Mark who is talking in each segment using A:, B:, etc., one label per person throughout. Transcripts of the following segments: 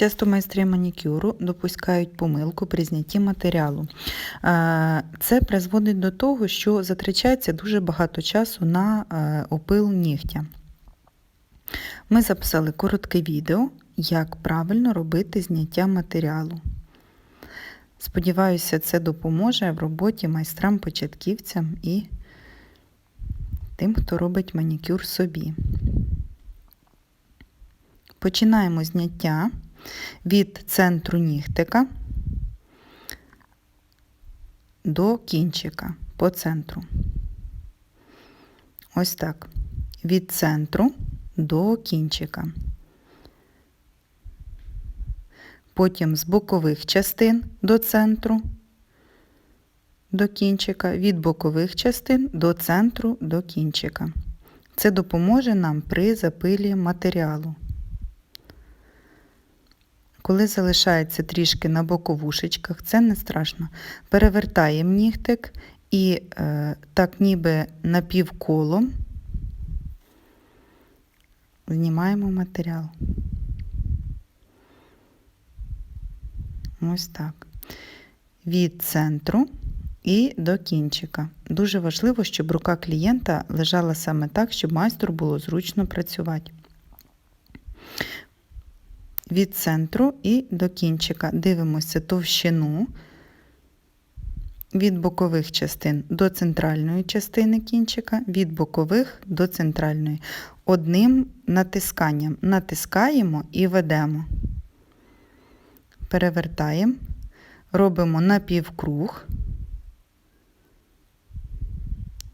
A: Часто майстри манікюру допускають помилку при знятті матеріалу. Е, Це призводить до того, що затрачається дуже багато часу на е, опил нігтя. Ми записали коротке відео, як правильно робити зняття матеріалу. Сподіваюся, це допоможе в роботі майстрам-початківцям і тим, хто робить манікюр собі. Починаємо зняття від центру нігтика до кінчика по центру. Ось так. Від центру до кінчика. Потім з бокових частин до центру, до кінчика, від бокових частин до центру до кінчика. Це допоможе нам при запилі матеріалу. Коли залишається трішки на боковушечках, це не страшно. Перевертаємо нігтик і е, так ніби напівколом знімаємо матеріал. Ось так. Від центру і до кінчика. Дуже важливо, щоб рука клієнта лежала саме так, щоб майстру було зручно працювати. Від центру і до кінчика. Дивимося товщину від бокових частин до центральної частини кінчика, від бокових до центральної. Одним натисканням натискаємо і ведемо. Перевертаємо, робимо напівкруг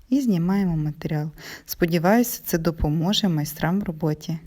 A: і знімаємо матеріал. Сподіваюся, це допоможе майстрам в роботі.